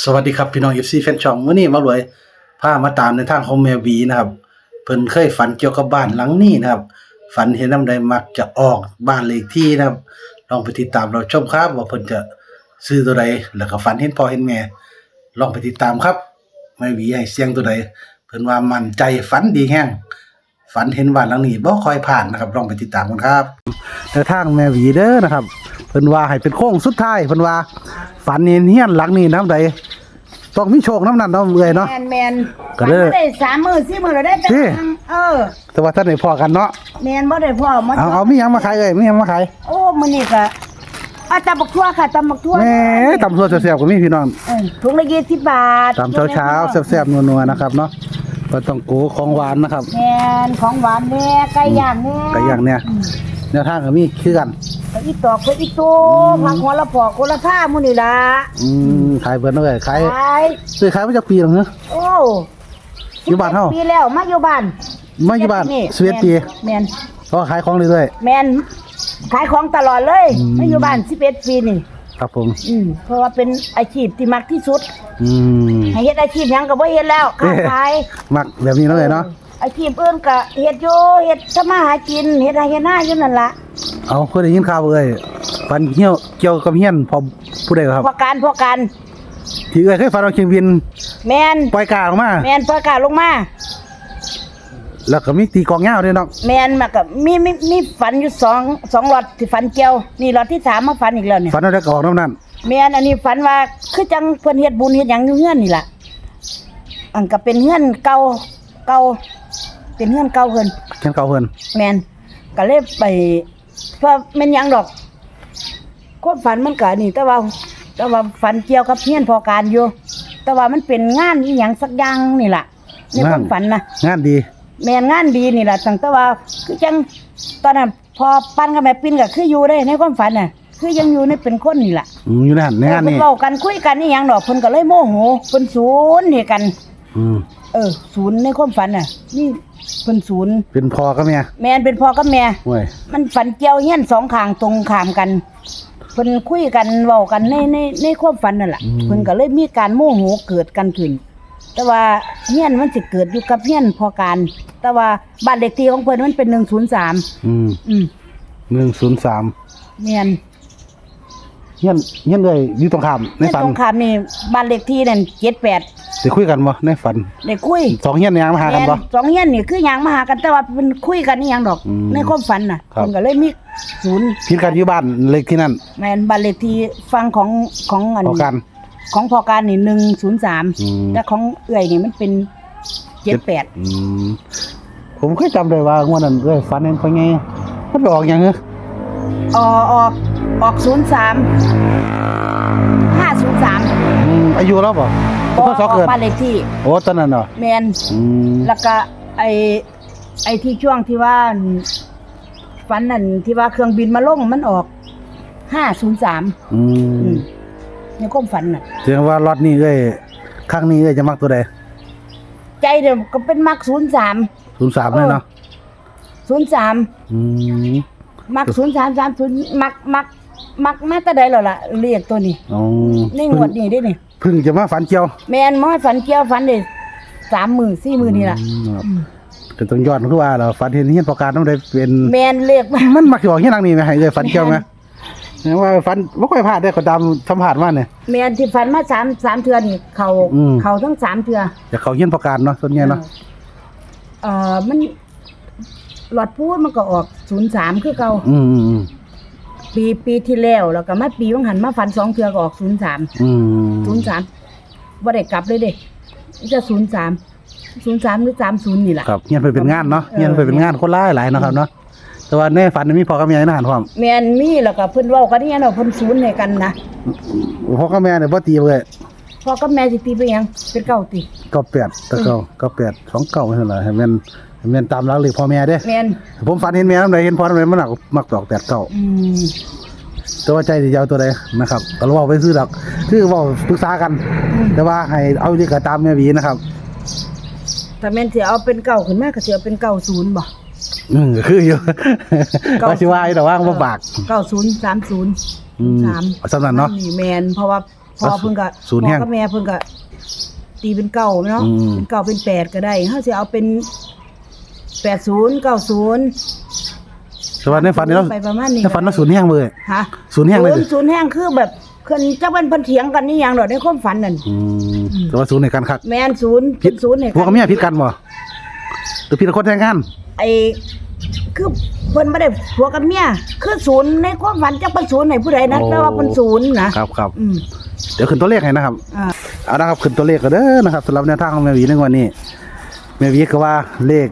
สวัสดีครับพี่น้องเอฟซีแฟนช่องวันนี้มารวยพามาตามในทางของแมวบีนะครับ เพิ่นเคยฝันเกี่ยวกับบ้านหลังนี้นะครับ ฝันเห็นน้ำใดมักจะออกบ้านเลขที่นะครับ ลองไปติดตามเราชมครับ ว่าเพิ่นจะซื้อตัวใดแล้วก็ฝันเห็นพ่อเห็นแม่ ลองไปติดตามครับแม่บีให้เสียงตัวใดเพิ่นว่ามั่นใจฝันดีแห้งฝันเห็นบ้านหลังนี้บ่คอยผ่านนะครับ ลองไปติดตามกันครับในทางแม่บีเด้อนะครับ เพิ่นว่าให้เป็นโค้งสุดท้ายเพิ่นว่าฝันเห็นเฮียนหลังนี้น้ำใดต้องมีโชคน้ำนั้นเนาะเอื่อยเนาะ แมนแมนก็เลยฝันบ่ได้สามมือสี่มือเราได้แต่ที่ครั้งเออ แต่ว่าท่านได้พอกันเนาะแมนบ่ได้พ่อมาเอาเอามีหยังมาขายเอ้ยมีหยังมาขายโอ้มื้อนี้ก็อาตำบักทั่วค่ะตำบักทั่วแหมตำซัวแซ่บๆก็มีพี่น้องเออถุงละ20บาทตำเช้าๆแซ่บๆนัวๆนะครับเนาะก็ต้องโกของหวานนะครับแมนของหวานแน่ไก่ย่างแน่ไก่ย่างเนี่ยแนวทางก็มีคือกัน ก็อีตอกก็อีตูผักหัวละพอคนละท่ามื้อนี้ล่ะอืมขายเบิดเนาะเอ้ยขายขายซื้อขายมาจากปีหนึงเหรอโอ้อยู่บ้านเฮาปีแล้วมาอยู่บ้านมาอยู่บ้านสวีปีแมนก็ขายของเรื่อยแมนขายของตลอดเลยอืมมาอยู่บ้าน11ปีนี่ๆครับผมอืมเพราะว่าเป็นอาชีพที่มักที่สุด อืมให้เฮ็ดอาชีพหยังก็บ่เฮ็ดแล้วค้าขายมักแบบนี้เนาะเอ้ยเนาะอาชีพอื่นก็เฮ็ดอยู่เฮ็ดทำมาหากินเฮ็ดให้เฮ็ดหน้าอยู่นั่นล่ะ เอาเพิ่นได้ยินข่าวเอ้ยฝันเหี่ยวเกี่ยวกับเฮียนพอผู้ใดครับ พอการพอการที่เอ้ยเคยฝันเอาเครื่องบินแม่นปล่อยกาออกมา แม่นประกาศลงมา แล้วก็มีตีกลองยาวด้วยเนาะแม่นมาก็มีมีมีฝันอยู่สองสองหลอดที่ฝันเกี่ยวนี่หลอดที่สามมาฝันอีกแล้วเนี่ยฝันเอาได้กออกน้ำนั่นแม่นอันนี้ฝันว่าคือจังเพิ่นเฮ็ดบุญเฮ็ดหยังอยู่เฮือนนี่ล่ะอันก็เป็นเฮือนเก่าเก่าเป็นเฮือนเก่าเพิ่นเช่นเก่าเพิ่นแม่นก็เลยไป เพราะแม่นหยังดอกความฝันมันก็นี่ แต่ว่า แต่ว่าฝันเกี่ยวกับเฮียนพอการอยู่ แต่ว่ามันเป็นงานอีหยังสักอย่างนี่ล่ะในความฝันนะงานดีแม่นงานดีนี่ล่ะตั้งแต่ว่าคือจังตอนนั้นพอปั้นกับแม่ปิ้นก็คืออยู่ได้ในความฝันน่ะ คือยังอยู่ในเป็นคนนี่ล่ะอืมอยู่นั่นในงานเออเพิ่นี้นเว้ากันคุยกันอีหยังดอกเพิ่นก็เลยโมโหเพิ่นศูนย์ให้กัน อืม เออศูนย์ในความฝันน่ะนี่เพิ่นศูนย์เป็นพ่อกับแม่แม่นเป็นพ่อกับแม่โว้ยมันฝันเกี่ยวเฮียนสองข้างตรงข้ามกันเพิ่นคุยกันเว้ากันในในในความฝันนั่นแหละเพิ่นก็เลยมีการโมโหเกิดกันขึ้น แต่ว่าเฮียนมันสิเกิดอยู่กับเฮียนพอการ แต่ว่าบ้านเลขที่ของเพิ่นมันเป็น103อืมอืมหนึ่งศูนย์สามแม่นเฮียนเฮียนเลยอยู่ตรงข้ามในเฮียนฝันตรงข้ามนี่บ้านเลขที่นั่น78ได้ คุยกันบ่ในฝันได้คุยสองเฮียนยางมาหากันแม่นบ่ สองเฮียนนี่คือหยังมาหากันแต่ว่าเพิ่นคุยกันอีหยังดอก อืมในความฝันน่ะครับเพิ่นก็เลยมีศูนย์พิดกันอยู่บ้านเลขที่นั่นแม่นบ้านเลขที่ฟังของของอันพอกัน ของพอการนี่หนึ่งศูนย์สามอืม แต่ของเอื่อยนี่มันเป็นเจ็ดแปดอืมผมเคยจำได้ว่างวดนั้นเอ้ยฝันเห็นเพิ่นไงมันไปออกหยังเหรอออกออกออกศูนย์สามห้าศูนย์สามอืมอายุแล้วบ่เพิ่นสอเกิด บ้านเลขที่โอ้ตอนนั้นเนาะแมนอืมแล้วก็ไอไอที่ช่วงที่ว่าฟันนั่นที่ว่าเครื่องบินมาลงมันออกห้าศูนย์สามอืมในความฝันน่ะ แสดงว่าล็อตนี้เอ้ยครั้งนี้เอ้ยจะมักตัวใดใจเดี๋ยวก็เป็นมักศูนย์สาม03เลยเนาะศูนย์สามอืมมักศูนย์สามสามศูนย์มักมัก มักมาแต่ใดแล้วล่ะเรียกตัวนี้อ๋อในงวดนี้ได้นี่เพิ่งจะมาฝันเกี่ยวแมนมอฝันเกี่ยวฝันได้สามหมื่นสี่หมื่นนี่ล่ะอืมครับก็ต้องย้อนคือว่าเราฝันเห็นเฮียนประการต้องได้เป็น แมนเรียกมันมักสิออกเฮียนหลังนี้ไหมให้เอ้ยฝันเกี่ยวไหมแม่นว่าฝันบ่ค่อยพลาดได้อก็ตามสัมภาษณ์มาเนี่ย แมนที่ฝันมาสามสามเทือนี่เขาอืม เขาทั้งสามเทือจะเข้าเฮียนประการเนาะส่วนใหญ่เนาะเอ่อมันหลอดพูดมันก็ออกศูนย์สามคือเก่าอืมอืมอืม ปีปีที่แล้วแล้วก็มาปีวังหันมาฝันสองเทือก็ออกศูนย์สามอืมศูนย์สามว่าได้กลับเลยเด็กจะศูนย์สามศูนย์สามหรือสามศูนย์นี่แหละ ครับเฮียนไปเป็นงานเนาะเออเฮียนไปเป็นงานคนหลายหลายเนาะครับเนาะแต่ว่าในฝันมีพ่อกับแม่ในหันพร้อมแมนมีแล้วก็เพิ่นเว้ากันเนี่ยเนาะเพิ่นศูนย์ให้กันนะพ่อกับแม่เนี่ยบ่ตีเลยพ่อกับแม่สิตีไปหยังเป็นเก้าตีก็แปดตะเก้าก็แปดสองเก้าเท่านั้นแหละให้แม่นให้ แม่นตามหลักเลยพ่อแม่เด้ แมนผมฝันเห็นแม่นำใดเห็นพ่อนำใดมันหนักมักตอกแปดเก้าอืมแต่ว่าใจสิยาวตัวใดนะครับก็เว้าไปซื้อดอกคือเว้าปรึกษากัน แต่ว่าให้เอาดีก็ตามแม่หวีนะครับ ถ้าแม่นสิเอาเป็นเก้าขึ้นมาก็สิเอาเป็นเก้าศูนย์บ่ อืมก็คืออยู่เก้าก็สิว่าอยู่แต่ว่าบ่ปากเก้าศูนย์สามศูนย์อืมสามเอาสำนั้นเนาะ นี่แมนเพราะว่าพอเพิ่นก็ศูนย์แห้งพ่อกับแม่เพิ่นก็ตีเป็นเก้าเนาะอืม เป็นเก้าเป็นแปดก็ได้เฮาสิเอาเป็น แปดศูนย์เก้าศูนย์แต่ว่าในฝันนี่เราไปประมาณนี้ในฝันเราศูนย์แห้งเลยฮะศูนย์แห้งเลยศูนย์ศูนย์แห้งคือแบบเพิ่นจักเป็นเพิ่นเถียงกันนี่หยังดอกในความฝันนั่นอืมแต่ว่าศูนย์ในการคักแม่นศูนย์ผิดเป็นศูนย์เนี่ยพวกกับเมียผิดกันบ่หรือผิดคนแทงกันไอ้คือเพิ่นบ่ได้ผัวกับเมียคือศูนย์ในความฝันจักเป็นศูนย์ให้ผู้ใดนะแต่ว่าเป็นศูนย์นะครับครับอืมเดี๋ยวขึ้นตัวเลขให้นะครับอ่าเอานะครับขึ้นตัวเลขก็เด้อนะครับสำหรับแนวทางของแม่หวีในวันนี้แม่หวีก็ว่าเลข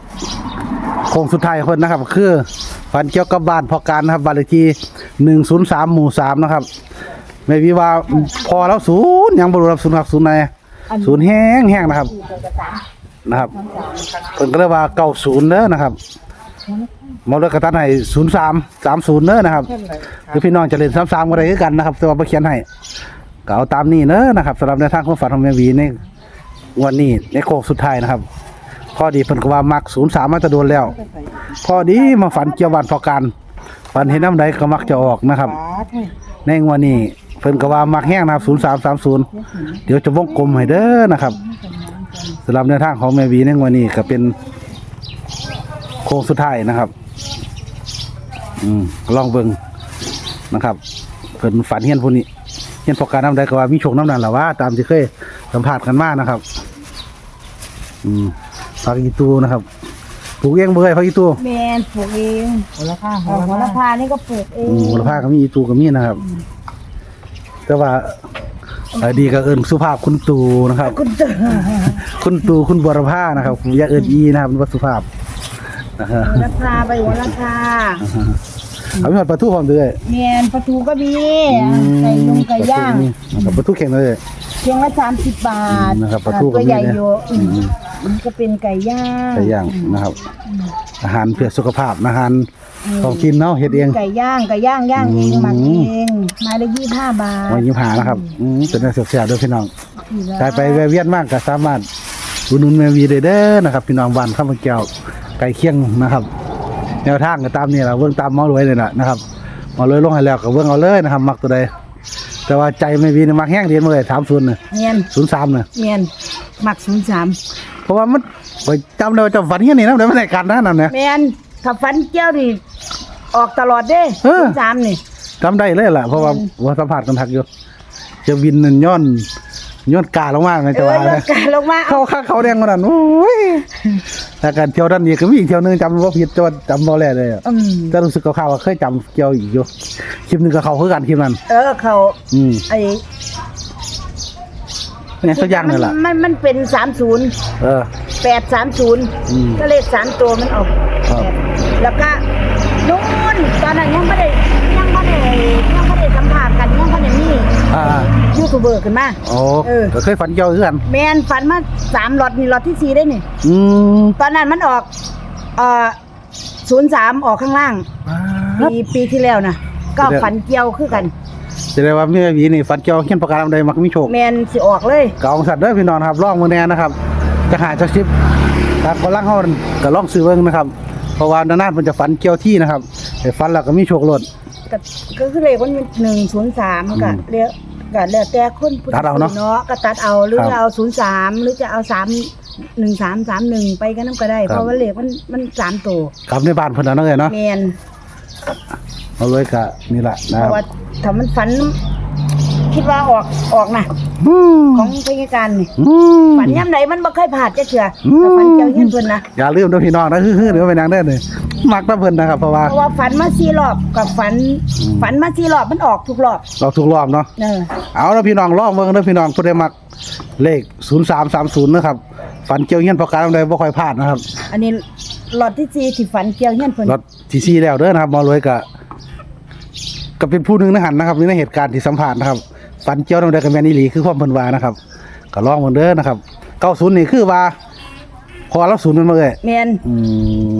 โค้งสุดท้ายของเพิ่นนะครับ คือฝันเกี่ยวกับบ้านพอการนะครับบ้านเลขที่หนึ่งศูนย์สามหมู่สามนะครับแม่วีว่าพอแล้วศูนย์ยังบรูรับศูนย์ครับศูนย์ไหนศูนย์แห้งแห้งนะครับ นะครับเพิ่นก็เลยว่าเก้าศูนย์เด้อนะครับมาเลยกกระตันให้ศูนย์สามสามศูนย์เด้อนะครับหรือพี่น้องจะเล่นสามสามก็ได้คือกันนะครับแต่ว่าบ่เขียนให้ก็เอาตามนี้เนอนะครับสำหรับในทางของฝันของแม่วีในวันนี้ในโค้งสุดท้ายนะครับ พอดีเพิ่นก็ว่ามักศูนย์สามมาจะโดนแล้วพอดีมาฝันเกี่ยววันพอกันฝันเห็นน้ำใดก็มักจะออกนะครับ ในงวันนี้เพิ่นก็ว่ามักแห้งนะครับศูนย์สามสามศูนย์เดี๋ยวจะวงกลมให้เด้อนะครับสำหรับในวทางของแม่หวีในงวันนี้ก็เป็นโค้งสุดท้ายนะครับ อืมลองเบิ่งนะครับเพิ่นฝันเห็นผู้นี้เห็นพอการน้ำใดก็ว่ามีโชคน้ำนั้นแหละว่าตามที่เคยสัมผัสกันมานะครับ อืม ผักอีตูนะครับปลูกเองเบื่อผักอีตูแม่นปลูกเองหัวละผ้าหัวละพานี่ก็ปลูกเออืงมมูลค่าก็มีอีตูก็มีนะครับ แต่ว่าเอ่อดีก็เอิญสุภาพคุณตูนะครับ คุณเจอคุณตูคุณบัวรพานะครับอย่าเอิญอีนะครับมันว่าสุภาพนะฮะหัวละพาไปหัวละพาเอาไปหอดปลาทูหอมด้วยแม่นประตูก็มีไก่ยงไก่ย่างนะครับปลาทูแข็งเลย เพียงละ30บาทอืมนะครับประตูก็ตัวมีใหญ่นะอยู่อืม มันก็เป็นไก่ย่างไก่ย่างนะครับ อาหารเพื่อสุขภาพอาหารของกินเนาะเฮ็ดเอง ไก่ย่างไก่ย่างย่างเองอืมหมักเองไม้ละ25บาทวันยิ้มหานะครับอืมเป็นเสียบเสียบด้วยพี่น้องได้ไปแวะเวียนมากก็สามารถอุดหนุนแมวีได้เด้อนะครับ พี่น้องบ้านข้าวมันแก้วไก่เคียงนะครับ แนวทางก็ตามนี่แหละเบื้องตามหมอรวยเลยนะนะครับหมอรวยลงให้แล้วก็เบื้องเอาเลยนะครับมักตัวใดแต่ว่าใจไม่วีนี่มักแห้งเดียนมาเลยถามศูนย์เนี่ยเมียนศูนย์สามเนี่ยเมียนหมัก03เพ ราะว่ามันไปจำได้ว่าจำฝันเงี้ยนี่นะเดี๋ยวมันได้การนะนั่นเนี่ยเมียนถ้าฟันเกี้ยวนี่ออกตลอดเด้เออ03นี่ จำได้เลยแหละเพราะว่าว่าสัมผัสกันทักอยู่จะวินนั่นย้อนย้อนกาลงมาในเอจังหอวะลเลงยกันลงมาเอาเข้าข้างเขาแดงมาดันโอ้ยแต่การเที่ยวด้านนี้ก็มีอีกเที่ยวหนึงจำว่าผิดจำจำบ่แลเลยอะอืมแต่รู้สึกข่าวๆว่าเคยจำเกี่ยวอีกอยู่คลิปหนึงกับเขาคือกันคลิปนั้น เออเขาอืมไอ้เนี่ยสักอย่างนี่แหละมันมันเป็นสามศูนย์ เออ แปดสามศูนย์อืมก็เลขสามตัวมันออกครับ แล้วก็นู่นตอนนั้นยังไม่ได้ยังไม่ได้ยังไม่ได้สัมผัสกันยังไม่ได้มีอ่ายูทูบเบอร์ขึ้นมา โอ้เออ ก็เคยฝันเกี่ยวคือกันแมนฝันมาสามล็อตนี่ล็อตที่สี่ได้นี่ อืมตอนนั้นมันออกเอ่อศูนย์สามออกข้างล่างปีปีที่แล้วนะก็ฝันเกี่ยวคือกัน จะได้ว่ามีวีนี่ฝันเกี่ยวเขียนประการใดมักมีโชคแมนสิออกเลยกองสัตว์เด้อพี่น้องครับลองมือแน่นะครับ จะหาจากชิปครับก็ลังเฮาก็ลองซื้อเบิ่งนะครับเพราะว่านานๆมันจะฝันเกี่ยวที่นะครับแต่ฝันแล้วก็มีโชคลดก็ก็คือเลขมันหนึ่งศูนย์สามอืก็มเรียกก็แล้วแต่คนผู้ตัดเอาเนอะเนาะก็ตัดเอาหรือครับจะเอาศูนย์สามหรือจะเอาสามหนึ่งสามสามหนึ่งไปกันนั่นก็ได้ครับเพราะว่าเลขมันมันสามตัวกลับในบ้านเพิ่นเอาเนาะเอ้ยเนาะแมนเอาเลยก็นี่แหละนะเพครับราะว่าถ้ามันฝัน คิดว่าออกออกนะอืมของพยาการนี่อืมฝันย่ำไหนมันบ่เคยผ่านจะเชื่ออืมแต่ฝันเกี่ยวเฮียนเพิ่นนะอย่าลืมด้วยพี่น้องนะฮือๆเดี๋ยวไปนางเด้อนี่มักตะเพิ่นนะครับเพราะว่าเพราะว่าฝันมาสี่รอบกับฝันอืมฝันมาสี่รอบมันออกทุกรอบเราทุกรอบเนาะเออเอาแล้วพี่น้องลองเบิ่งเด้อพี่น้องผู้ใดมักเลข0330นะครับฝันเกี่ยวเฮียนประการใดบ่ค่อยพลาดนะครับ อันนี้รอบที่สี่ที่ฝันเกี่ยวเฮียนเพิ่นรถที่ซี่แล้วเด้อนะครับหมอรวยก็ก็เป็นผู้หนึงนะหันนะครับนี่ในเหตุการณ์ที่สัมผัสนะครับ ฝันเกี่ยวนำใดกับแม่นอีหลีคือความเพิ่นว่านะครับก็ลองเบิ่งเด้อนะครับ90นี่คือว่าพอเราศูนย์มันมาเลยแมนอื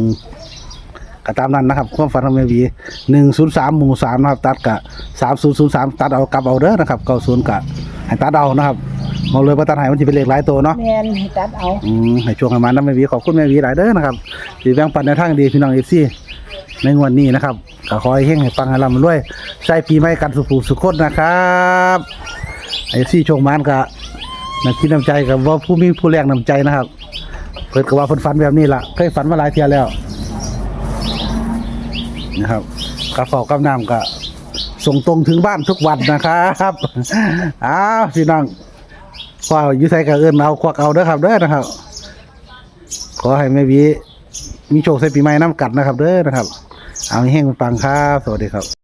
มก็ตามนั้นนะครับ ความฝันของแม่วีหนึ่งศูนย์สามหมู่สามนะครับตัดกะสามศูนย์ศูนย์สามตัดเอากลับเอาเด้อนะครับเก้าศูนย์กะให้ตัดเอานะครับมองเลยว่าตัดให้มันจะเป็นเลขหลายตัวเนาะ แมนให้ตัดเอา อืมให้ช่วงให้มันนะแม่วีขอบคุณแม่วีหลายเด้อนะครับที่แบ่งปันในทางดีพี่น้องเอฟซี ในงวดนี้นะครับก็ขอให้เฮงให้ฟังให้ร่ำรวยใส่ปีใหม่กันสุขสุขคนนะครับไอ้ซี่ชงมานก็น้ำคิดน้ำใจกับว่าผู้มีผู้แรงน้ำใจนะครับ เพิ่นก็ว่าเพิ่นฝันแบบนี้ล่ะเคยฝันมาหลายเที่ยแล้วนะครับกระเป๋ากับน้ำก็ส่งตรงถึงบ้านทุกวันนะครับอ้าวพี่น้องคว้าอยู่ใส่กับเอิ้นเอาควักเอาเด้อครับเด้อนะครับ ขอให้แม่วีมีโชคใส่ปีใหม่น้ำกัดนะครับเด้อนะครับ เอาให้แห้งปังครับ สวัสดีครับ